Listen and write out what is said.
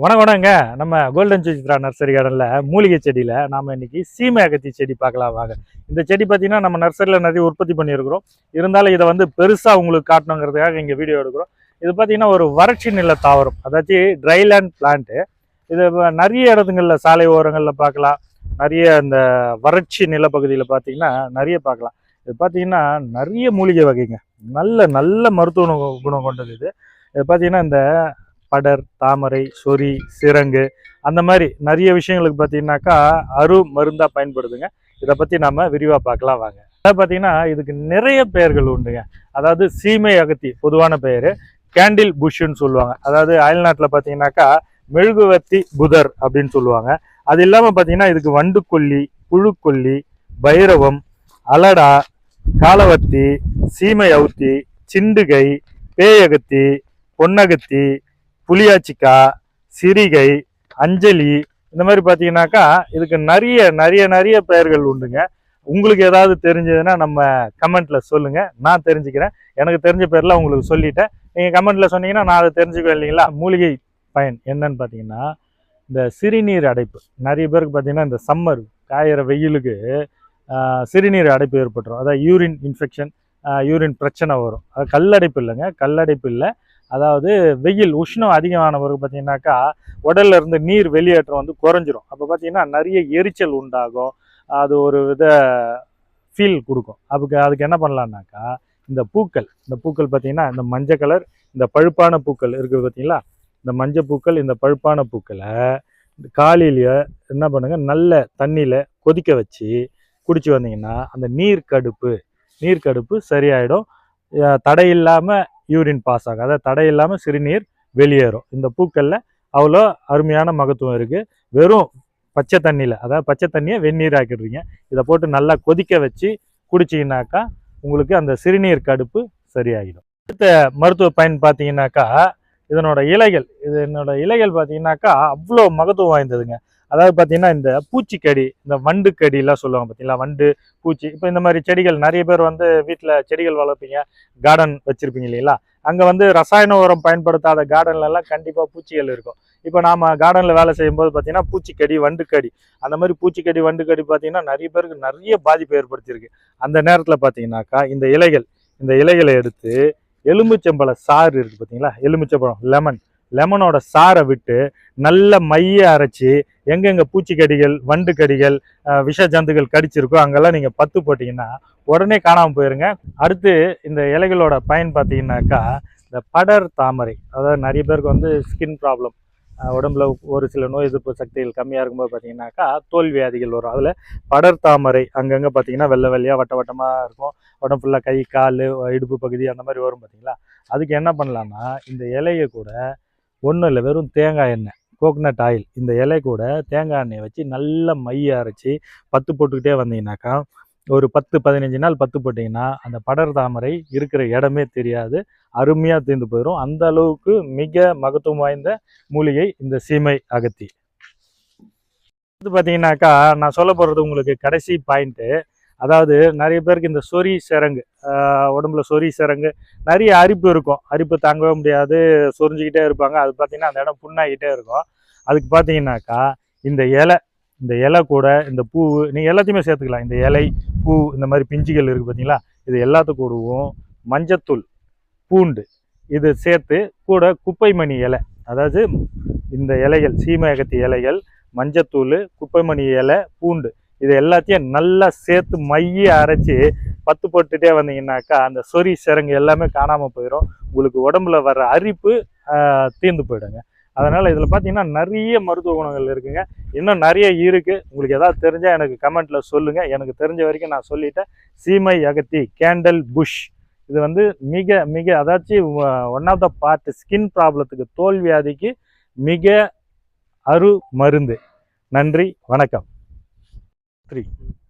வணக்கம் வணங்க நம்ம கோல்டன் சுஜித்ரா நர்சரி கார்டனில் மூலிகை செடியில் நாம் இன்றைக்கி சீமை அகத்தி செடி பார்க்கலாம் வாங்க. இந்த செடி பார்த்தீங்கன்னா நம்ம நர்சரியில் நிறைய உற்பத்தி பண்ணியிருக்கிறோம். இருந்தாலும் இதை வந்து பெருசாக உங்களுக்கு காட்டணுங்கிறதுக்காக இங்கே வீடியோ எடுக்கிறோம். இது பார்த்தீங்கன்னா ஒரு வறட்சி நில தாவரம். அதாச்சும் ட்ரைலேண்ட் பிளான்ட்டு இது நிறைய இடத்துங்களில் சாலை ஓரங்களில் பார்க்கலாம். நிறைய இந்த வறட்சி நிலப்பகுதியில் பார்த்தீங்கன்னா நிறைய பார்க்கலாம். இது பார்த்தீங்கன்னா நிறைய மூலிகை வகைங்க. நல்ல நல்ல மருத்துவ குணம் கொண்டது இது. இது பார்த்தீங்கன்னா இந்த படர் தாமரை சொறி சிரங்கு அந்த மாதிரி நிறைய விஷயங்களுக்கு பார்த்தீங்கன்னாக்கா அரு மருந்தாக பயன்படுதுங்க. இதை பற்றி நாம் விரிவாக பார்க்கலாம் வாங்க. அதாவது பார்த்தீங்கன்னா இதுக்கு நிறைய பெயர்கள் உண்டுங்க. அதாவது சீமை அகத்தி பொதுவான பெயர். கேண்டில் புஷ்ன்னு சொல்லுவாங்க. அதாவது அயல்நாட்டில் பார்த்தீங்கன்னாக்கா மெழுகுவர்த்தி புதர் அப்படின்னு சொல்லுவாங்க. அது இல்லாமல் பார்த்தீங்கன்னா இதுக்கு வண்டுக்கொல்லி புழுக்கொல்லி பைரவம் அலடா காலவத்தி சீமை அவுத்தி சிண்டுகை பேயகத்தி பொன்னகத்தி புளியாச்சிக்கா சிரிகை அஞ்சலி இந்த மாதிரி பார்த்தீங்கன்னாக்கா இதுக்கு நிறைய நிறைய நிறைய பெயர்கள் உண்டுங்க. உங்களுக்கு ஏதாவது தெரிஞ்சதுன்னா நம்ம கமெண்ட்டில் சொல்லுங்கள் நான் தெரிஞ்சுக்கிறேன். எனக்கு தெரிஞ்ச பேர்லாம் உங்களுக்கு சொல்லிட்டேன். நீங்கள் கமெண்ட்டில் சொன்னீங்கன்னா நான் அதை தெரிஞ்சுக்குவேன் இல்லைங்களா? மூலிகை பயன் என்னன்னு பார்த்தீங்கன்னா இந்த சிறுநீர் அடைப்பு. நிறைய பேருக்கு பார்த்தீங்கன்னா இந்த சம்மர் காயிற வெயிலுக்கு சிறுநீர் அடைப்பு ஏற்பட்டுரும். அதாவது யூரின் இன்ஃபெக்ஷன் யூரின் பிரச்சனை வரும். அது கல்லடைப்பு இல்லைங்க. கல்லடைப்பு இல்லை. அதாவது வெயில் உஷ்ணம் அதிகமான பிறகு பார்த்தீங்கன்னாக்கா உடல்ல இருந்து நீர் வெளியேற்றம் வந்து குறைஞ்சிரும். அப்போ பார்த்தீங்கன்னா நிறைய எரிச்சல் உண்டாகும். அது ஒரு வித ஃபீல் கொடுக்கும். அதுக்கு அதுக்கு என்ன பண்ணலான்னாக்கா இந்த பூக்கள் இந்த பூக்கள் பார்த்தீங்கன்னா இந்த மஞ்சள் கலர் இந்த பழுப்பான பூக்கள் இருக்குது பார்த்தீங்களா? இந்த மஞ்சள் பூக்கள் இந்த பழுப்பான பூக்களை இந்த காலையிலேயே என்ன பண்ணுங்கள் நல்ல தண்ணியில் கொதிக்க வச்சு குடிச்சு வந்தீங்கன்னா அந்த நீர் கடுப்பு நீர் கடுப்பு சரியாயிடும். தடை இல்லாமல் யூரின் பாஸ் ஆகும் அதாவது தடை இல்லாமல் சிறுநீர் வெளியேறும். இந்த பூக்களில் அவ்வளோ அருமையான மகத்துவம் இருக்குது வெறும் பச்சை தண்ணியில் அதாவது பச்சை தண்ணியை வெந்நீர் ஆக்கிடுறீங்க. இதை போட்டு நல்லா கொதிக்க வச்சு குடிச்சிங்கனாக்கா உங்களுக்கு அந்த சிறுநீர் கடுப்பு சரியாகிடும். அடுத்த மருத்துவ பயன் பார்த்தீங்கன்னாக்கா இதனோட இலைகள் இது என்னோட இலைகள் பார்த்தீங்கன்னாக்கா அவ்வளோ மகத்துவம் வாய்ந்ததுங்க. அதாவது பார்த்தீங்கன்னா இந்த பூச்சிக்கடி இந்த வண்டு கடிலாம் சொல்லுவாங்க பார்த்தீங்களா வண்டு பூச்சி. இப்போ இந்த மாதிரி செடிகள் நிறைய பேர் வந்து வீட்டில் செடிகள் வளர்ப்பீங்க கார்டன் வச்சுருப்பீங்க இல்லைங்களா? அங்கே வந்து ரசாயன உரம் பயன்படுத்தாத கார்டன்லலாம் கண்டிப்பாக பூச்சிகள் இருக்கும். இப்போ நாம் கார்டனில் வேலை செய்யும்போது பார்த்தீங்கன்னா பூச்சிக்கடி வண்டுக்கடி அந்த மாதிரி பூச்சிக்கடி வண்டுக்கடி பார்த்தீங்கன்னா நிறைய பேருக்கு நிறைய பாதிப்பு ஏற்படுத்தியிருக்கு. அந்த நேரத்தில் பார்த்தீங்கன்னாக்கா இந்த இலைகள் இந்த இலைகளை எடுத்து எலுமிச்சம்பழ சாறு இருக்குது பார்த்தீங்களா எலுமிச்சம்பழம் லெமன் லெமனோட சாறை விட்டு நல்ல மைய அரைச்சி எங்கெங்கே பூச்சிக்கடிகள் வண்டு கடிகள் விஷ ஜந்துகள் கடிச்சிருக்கோ அங்கெல்லாம் நீங்கள் பத்து போட்டிங்கன்னா உடனே காணாமல் போயிருங்க. அடுத்து இந்த இலைகளோட பயன் பார்த்தீங்கன்னாக்கா இந்த படர் தாமரை. அதாவது நிறைய பேருக்கு வந்து ஸ்கின் ப்ராப்ளம் உடம்புல ஒரு சில நோய் எதிர்ப்பு சக்திகள் கம்மியாக இருக்கும்போது பார்த்தீங்கன்னாக்கா தோல் வியாதிகள் வரும். அதில் படர் தாமரை அங்கங்கே பார்த்தீங்கன்னா வெள்ளை வெள்ளையாக வட்ட வட்டமாக இருக்கும். உடம்பு ஃபுல்லாக கை கால் இடுப்பு பகுதி அந்த மாதிரி வரும் பார்த்தீங்களா? அதுக்கு என்ன பண்ணலான்னா இந்த இலையை கூட ஒன்றும் இல்லை வெறும் தேங்காய் எண்ணெய் கோகனட் ஆயில் இந்த இலை கூட தேங்காய் எண்ணெயை வச்சு நல்ல மைய அரைச்சி பத்து போட்டுக்கிட்டே வந்தீங்கன்னாக்கா ஒரு பத்து பதினஞ்சு நாள் பத்து போட்டிங்கன்னா அந்த படர் தாமரை இருக்கிற இடமே தெரியாது அருமையாக தீர்ந்து போயிடும் அந்த அளவுக்கு மிக மகத்துவம் வாய்ந்த மூலிகை இந்த சீமை அகத்தி. இது பார்த்தீங்கன்னாக்கா நான் சொல்ல போகிறது உங்களுக்கு கடைசி பாயிண்ட்டு அதாவது நிறைய பேருக்கு இந்த சொறி சிறங்கு உடம்புல சொறி சிறங்கு நிறைய அரிப்பு இருக்கும். அரிப்பு தாங்கவே முடியாது சொரிஞ்சுக்கிட்டே இருப்பாங்க. அது பார்த்தீங்கன்னா அந்த இடம் புண்ணாகிட்டே இருக்கும். அதுக்கு பார்த்தீங்கன்னாக்கா இந்த இலை இந்த இலை கூட இந்த பூ நீங்கள் எல்லாத்தையுமே சேர்த்துக்கலாம். இந்த இலை பூ இந்த மாதிரி பிஞ்சுகள் இருக்குது பார்த்தீங்களா இது எல்லாத்து கூடவும் மஞ்சத்தூள் பூண்டு இது சேர்த்து கூட குப்பைமணி இலை அதாவது இந்த இலைகள் சீமயகத்தி இலைகள் மஞ்சத்தூள் குப்பைமணி இலை பூண்டு இது எல்லாத்தையும் நல்லா சேர்த்து மைய அரைச்சி பத்து போட்டுட்டே வந்தீங்கன்னாக்கா அந்த சொறி சிறங்கு எல்லாமே காணாமல் போயிடும் உங்களுக்கு உடம்புல வர அரிப்பு தீர்ந்து போயிடுங்க. அதனால் இதில் பார்த்தீங்கன்னா நிறைய மருத்துவ குணங்கள் இருக்குங்க. இன்னும் நிறைய இருக்குது உங்களுக்கு எதாவது தெரிஞ்சால் எனக்கு கமெண்ட்டில் சொல்லுங்கள் எனக்கு தெரிஞ்ச வரைக்கும் நான் சொல்லிட்டேன். சீமை அகத்தி கேண்டல் புஷ். இது வந்து மிக மிக அதாச்சும் one of the part skin ப்ராப்ளத்துக்கு தோல் வியாதிக்கு மிக அரு மருந்து நன்றி வணக்கம். three. Hmm.